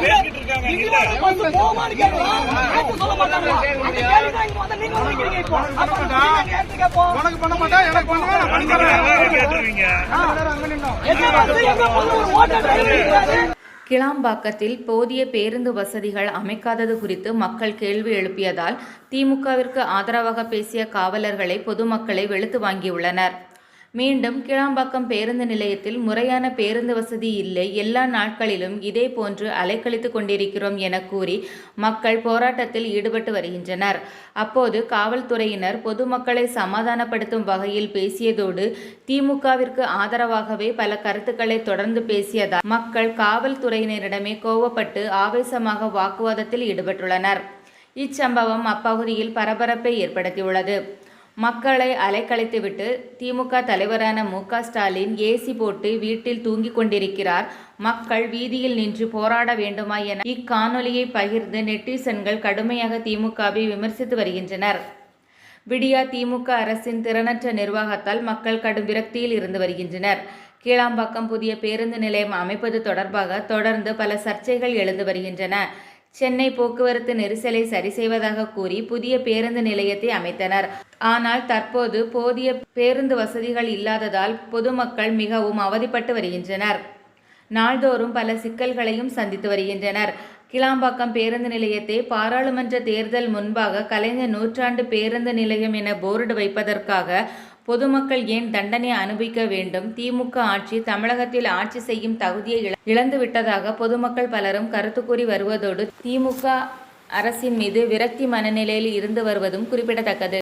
தெரியும் உனக்கு பண்ண மாட்டா எனக்கு பண்ணுவேன் நான் பண்ணி தரேன் கிளாம்பாக்கத்தில் போதிய பேருந்து வசதிகள் அமைக்காதது குறித்து மக்கள் கேள்வி எழுப்பியதால் திமுகவிற்கு ஆதரவாக பேசிய காவலர்களை பொதுமக்களை வெளுத்து வாங்கியுள்ளனர். மீண்டும் கிளாம்பாக்கம் பேருந்து நிலையத்தில் முறையான பேருந்து வசதி இல்லை. எல்லா நாட்களிலும் இதே போன்று அலைக்கழித்து கொண்டிருக்கிறோம் என கூறி மக்கள் போராட்டத்தில் ஈடுபட்டு வருகின்றனர். அப்போது காவல்துறையினர் பொதுமக்களை சமாதானப்படுத்தும் வகையில் பேசியதோடு திமுகவிற்கு ஆதரவாகவே பல கருத்துக்களை தொடர்ந்து பேசியதால் மக்கள் காவல்துறையினரிடமே கோவப்பட்டு ஆவேசமாக வாக்குவாதத்தில் ஈடுபட்டுள்ளனர். இச்சம்பவம் அப்பகுதியில் பரபரப்பை ஏற்படுத்தியுள்ளது. மக்களை அலைக்கழித்துவிட்டு திமுக தலைவரான மு ஸ்டாலின் ஏசி போட்டு வீட்டில் தூங்கிக் கொண்டிருக்கிறார். மக்கள் வீதியில் நின்று போராட வேண்டுமா என இக்காணொலியை பகிர்ந்து நெட்டிசன்கள் கடுமையாக திமுகவை விமர்சித்து வருகின்றனர். விடியா திமுக அரசின் திறனற்ற நிர்வாகத்தால் மக்கள் கடும் விரக்தியில் இருந்து வருகின்றனர். கீழாம்பாக்கம் புதிய பேருந்து நிலையம் அமைப்பது தொடர்பாக தொடர்ந்து பல சர்ச்சைகள் எழுந்து வருகின்றன. சென்னை போக்குவரத்து நெரிசலை சரி செய்வதாக கூறி புதிய பேருந்து நிலையத்தை அமைத்தனர். ஆனால் தற்போது போதிய பேருந்து வசதிகள் இல்லாததால் பொதுமக்கள் மிகவும் அவதிப்பட்டு வருகின்றனர். நாள்தோறும் பல சிக்கல்களையும் சந்தித்து வருகின்றனர். கிளாம்பாக்கம் பேருந்து நிலையத்தை பாராளுமன்ற தேர்தல் முன்பாக கலைஞர் நூற்றாண்டு பேருந்து நிலையம் என போர்டு வைப்பதற்காக பொதுமக்கள் ஏன் தண்டனை அனுபவிக்க வேண்டும்? திமுக ஆட்சி தமிழகத்தில் ஆட்சி செய்யும் தகுதியை இழ- பொதுமக்கள் பலரும் கருத்து கூறி வருவதோடு திமுக அரசின் மீது விரக்தி மனநிலையில் இருந்து வருவதும் குறிப்பிடத்தக்கது.